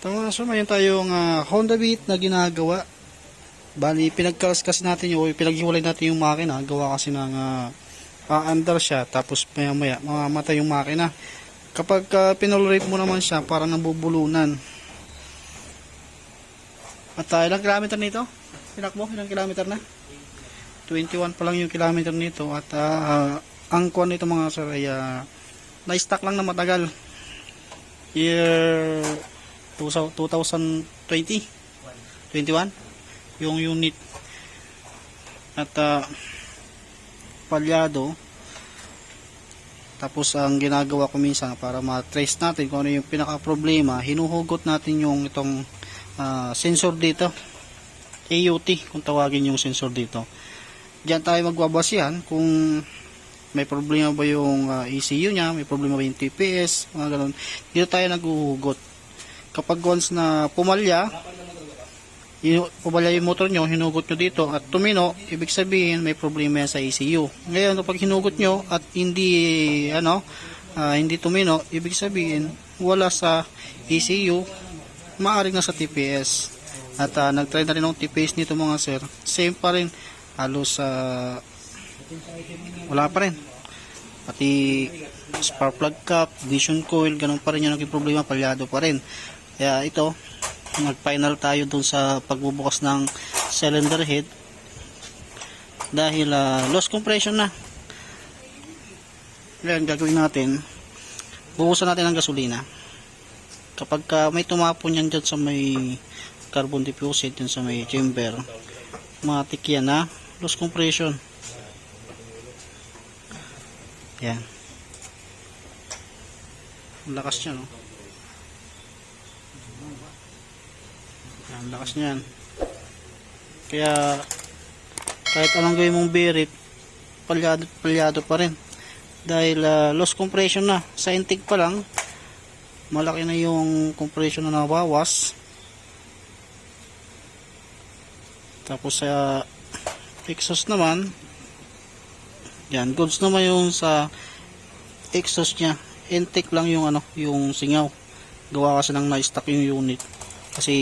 Tama, so mayroon tayong ah, Honda Beat na ginagawa. Bali, pinagkalas kasi natin yung, pinaghiwalay natin yung makina. Gawa kasi ng uh, under siya. Tapos maya maya, mamamatay yung makina. Kapag uh, pinolorate mo naman siya, parang nabubulunan. At uh, ilang kilometer nito? Pinak mo? Ilang kilometer na? 21 pa lang yung kilometer nito. At ah, ang kuwan nito mga sir ay ah, na-stock lang na matagal. Year 2020 21 yung unit. At uh, palyado. Tapos ang ginagawa ko minsan para ma-trace natin kung ano yung pinaka problema hinuhugot natin yung itong ah, sensor dito. AUT kung tawagin yung sensor dito. Diyan tayo magbabasihan kung may problema ba yung ah, ECU nya may problema ba yung TPS mga ganun. Dito tayo naghuhugot kapag once na pumalya pumalya yung motor nyo, hinugot nyo dito at tumino, ibig sabihin may problema sa ECU. Ngayon, kapag hinugot nyo at hindi, ano, ah, hindi tumino, ibig sabihin wala sa ECU, maaring nasa TPS. At ah, nag-try na rin ng TPS nito mga sir. Same pa rin, halos sa wala pa rin. Pati spark plug cap, ignition coil, ganun pa rin yung naging problema, palyado pa rin. Kaya ito, nag-final tayo dun sa pagbubukas ng cylinder head dahil ah, loss compression na. Ngayon, gagawin natin, buhusan natin ng gasolina. Kapag ka may tumapon yan dyan sa may carbon deposit, dyan sa may chamber, matik yan na loss compression. Yan. Ang lakas niya, no? Ang lakas niyan. Kaya, kahit anong gawin mong bearit, palyado, palyado pa rin. Dahil ah, loss compression na. Sa intake pa lang, malaki na yung compression na nabawas. Tapos sa exhaust naman, yan, goods naman yung sa exhaust niya. Intake lang yung ano, yung singaw. Gawa kasi ng na-stock yung unit. Kasi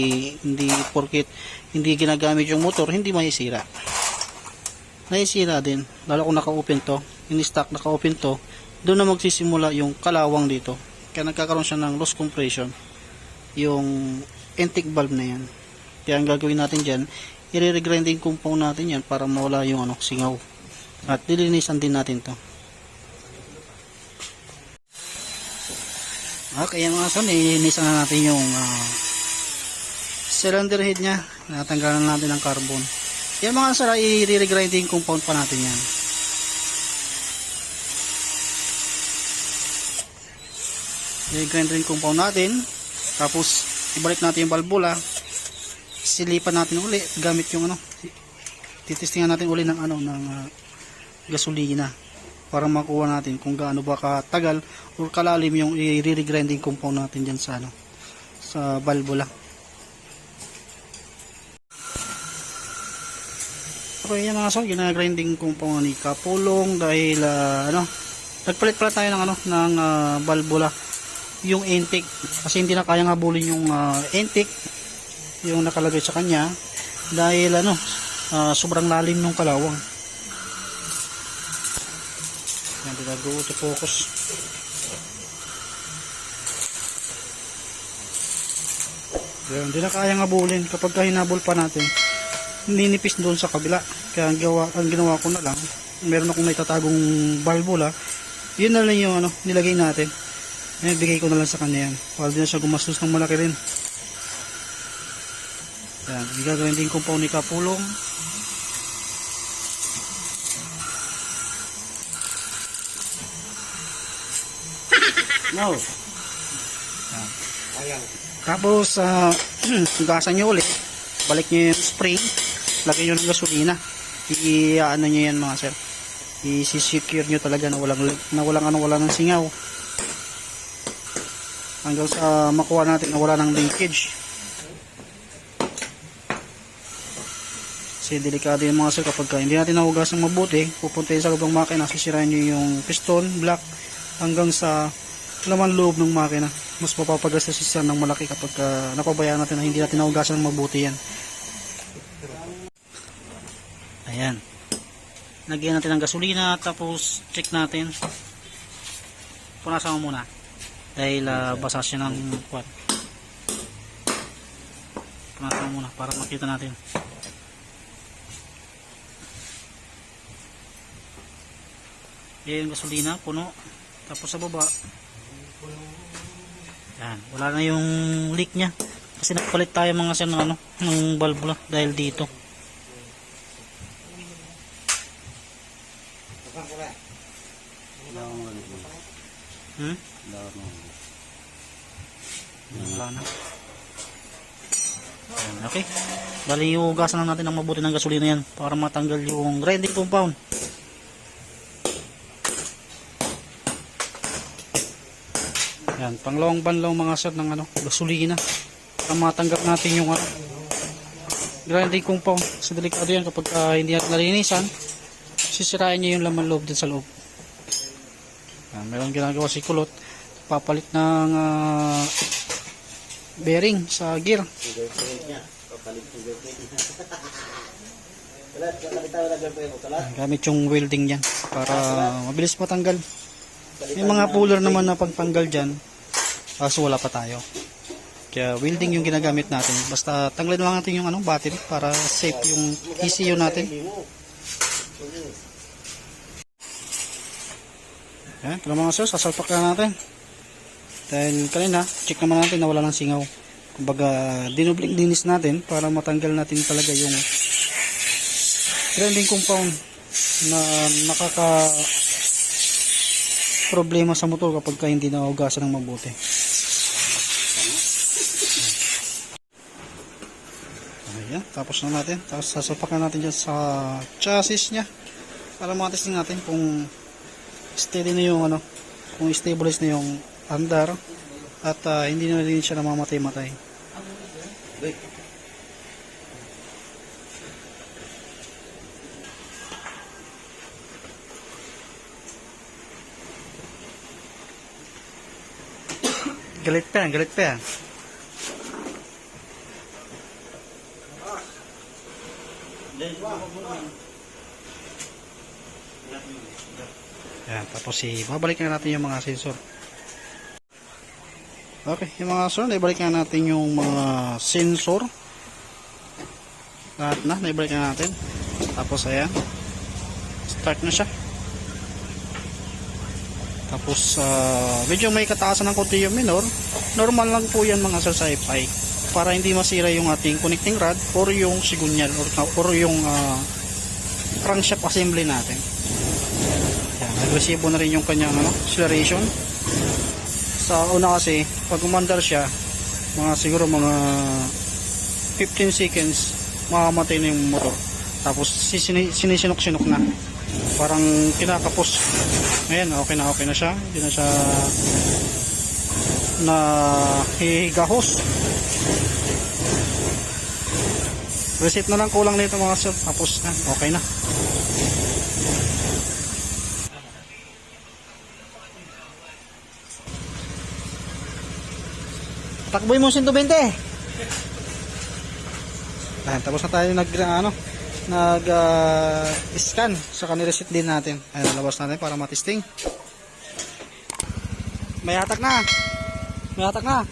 hindi porket hindi ginagamit yung motor, hindi maisira. Naisira din, lalo kung naka-open to, in-stock naka-open to, doon na magsisimula yung kalawang dito. Kaya nagkakaroon siya ng loss compression yung intake valve na yan. Kaya ang gagawin natin dyan, i-regrinding compound natin yan para mawala yung ano, singaw. At dilinisan din natin to. Okay, yung mga son, ilinisan na natin yung ah, cylinder head niya. Natanggalan natin ng carbon. Yan mga sara, i-regrinding compound pa natin yan. I-regrinding compound natin. Tapos, ibalik natin yung valvula. Silipan natin uli gamit yung ano. Titistingan natin uli ng ano, ng ah, gasolina para makuha natin kung gaano ba katagal o kalalim yung i-regrinding compound natin dyan sa ano sa valvula. Okay, yan mga son, ginagrinding compound ni Kapulong dahil ah, ano, nagpalit pala tayo ng ano ng ah, valvula yung intake kasi hindi na kayang habulin yung ah, intake yung nakalagay sa kanya dahil ano ah, sobrang lalim ng kalawang yan go to focus yan hindi na kayang habulin kapag ka hinabol pa natin. Ninipis doon sa kabila. Kaya ang, gawa, ang ginawa ko na lang meron akong naitatagong valvula. Yun na lang yung ano, nilagay natin. Eh, bigay ko na lang sa kanya yan. Para din na siya gumastos ng malaki rin. Yan, gagawin din compound ni Kapulong no yan. tapos uh, gasan nyo ulit. Balik nyo yung spring. Lagay nyo ng gasolina. I-ano nyo yan mga sir. I-secure nyo talaga na walang na walang ano wala ng singaw. Hanggang sa makuha natin na wala ng linkage kasi delikado yung mga sir. Kapag ka hindi natin nahugas ng mabuti pupunta yun sa lubang makina sisirain nyo yung piston block hanggang sa laman loob ng makina. Mas mapapagastos siya ng malaki kapag ah, napabayaan natin na hindi natin naugasan ng mabuti yan. Ayan. Lagyan natin ng gasolina tapos check natin. Punasan mo muna. Dahil ah, basa siya ng kwan. Punasan mo muna para makita natin. Ayan yung gasolina, puno. Tapos sa baba. Yan, wala na yung leak niya. Kasi nagpalit tayo mga sir ng ano, ng valve dahil dito. Hmm? Wala na. Okay. Bali, hugasan lang natin ng mabuti ng gasolina yan para matanggal yung grinding compound. Yan, panglawang banlaw mga sir ng ano, gasolina. Para matanggal natin yung ano, grinding compound. Kasi delikado yan kapag ah, hindi natin nalinisan, sisirain niya yung laman loob din sa loob. Yan, meron ginagawa si Kulot, papalit ng ah, bearing sa gear. Gamit yung welding yan para mabilis matanggal. May mga puller naman na pagtanggal dyan, kaso wala pa tayo. Kaya welding yung ginagamit natin. Basta tanggalin lang natin yung anong battery para safe yung ECU natin. Yan, kaya mga sir, sasalpak na natin. Dahil kanina, check naman natin na wala ng singaw. Kumbaga, dinubling dinis natin para matanggal natin talaga yung grinding compound na nakaka problema sa motor kapag ka hindi nahugasan ng mabuti. Ayan, tapos na natin. Tapos sasalpakan natin dyan sa chassis niya para matesting natin kung steady na yung ano, kung stabilize na yung andar at ah, hindi na rin siya namamatay-matay. Galit pa yan, galit pa yan. Yan, tapos si babalik na natin yung mga sensor. Okay, yung mga sensor, naibalik na natin yung mga sensor. Lahat na, naibalik na natin. Tapos ayan, start na siya. Tapos ah, medyo may kataasan ng konti yung minor. Normal lang po yan mga sir sa FI. Para hindi masira yung ating connecting rod or yung sigunyal or, or yung ah, crankshaft assembly natin. Agresibo na rin yung kanyang ano, acceleration. Sa una kasi, pag umandar siya, mga siguro mga 15 seconds, mamamatay na yung motor. Tapos sinisinok-sinok na. Parang kinakapos. Ayan, okay na okay na siya. Hindi na siya na hihigahos. Reset na lang kulang nito mga sir. Tapos na, okay na. Takboy mo 120. Ayan, tapos na tayo nag ano, nag ah, scan sa kanila reset din natin. Ayan, labas natin para matesting. May hatak na. May hatak na.